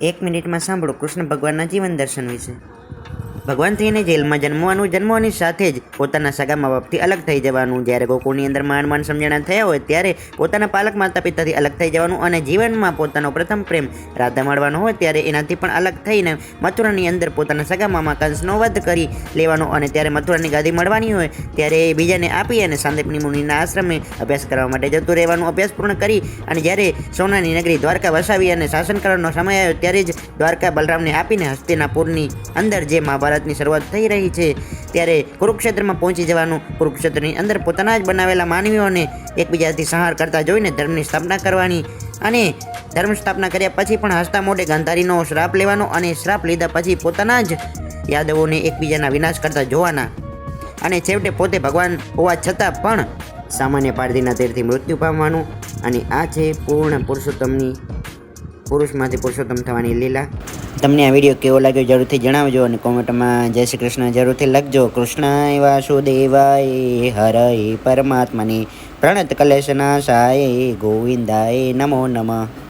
એક મિનિટમાં સાંભળો કૃષ્ણ ભગવાનના જીવન દર્શન વિશે. ભગવાન થઈને જેલમાં જન્મવાનું જન્મવાની સાથે જ પોતાના સગા મા બાપથી અલગ થઈ જવાનું. જ્યારે ગોકુળની અંદર માંડ માંડ સમજણા થયા હોય, ત્યારે પોતાના પાલક માતા પિતાથી અલગ થઈ જવાનું અને જીવનમાં પોતાનો પ્રથમ પ્રેમ રાધા મળવાનો હોય, ત્યારે એનાથી પણ અલગ થઈને મથુરાની અંદર પોતાના સગા મામા કંસનો વધ કરી લેવાનો અને ત્યારે મથુરાની ગાદી મળવાની હોય, ત્યારે એ બીજાને આપી અને સાંદીપની મુનિના આશ્રમે અભ્યાસ કરવા માટે જતું રહેવાનું અભ્યાસ પૂર્ણ કરી અને જ્યારે સોનાની નગરી દ્વારકા વસાવી અને શાસન કરવાનો સમય આવ્યો, ત્યારે જ દ્વારકા બલરામને આપીને હસ્તિનાપુરની અંદર જે મહાભારતની શરૂઆત થઈ રહી છે. ત્યારે કુરુક્ષેત્રમાં પહોંચી જવાનું કુરુક્ષેત્રની અંદર પોતાના જ બનાવેલા માનવીઓને એકબીજાથી સંહાર કરતા જોઈને ધર્મની સ્થાપના કરવાની અને ધર્મ સ્થાપના કર્યા પછી પણ હસતા મોઢે ગાંધારીનો શ્રાપ લેવાનો અને શ્રાપ લીધા પછી પોતાના જ યાદવોને એકબીજાના વિનાશ કરતા જોવાના. અને છેવટે પોતે ભગવાન હોવા છતાં પણ સામાન્ય પારધીના તીરથી મૃત્યુ પામવાનું અને આ છે પૂર્ણ પુરુષોત્તમની પુરુષમાંથી પુરુષોત્તમ થવાની લીલા. તમને આ વીડિયો કેવો લાગ્યો જરૂરથી જણાવજો અને કોમેન્ટમાં જય શ્રી કૃષ્ણ જરૂરથી લખજો. કૃષ્ણાય વાસુદેવાય, હરય પરમાત્માની, પ્રણત કલેશના સાય ગોવિંદાય નમો નમઃ.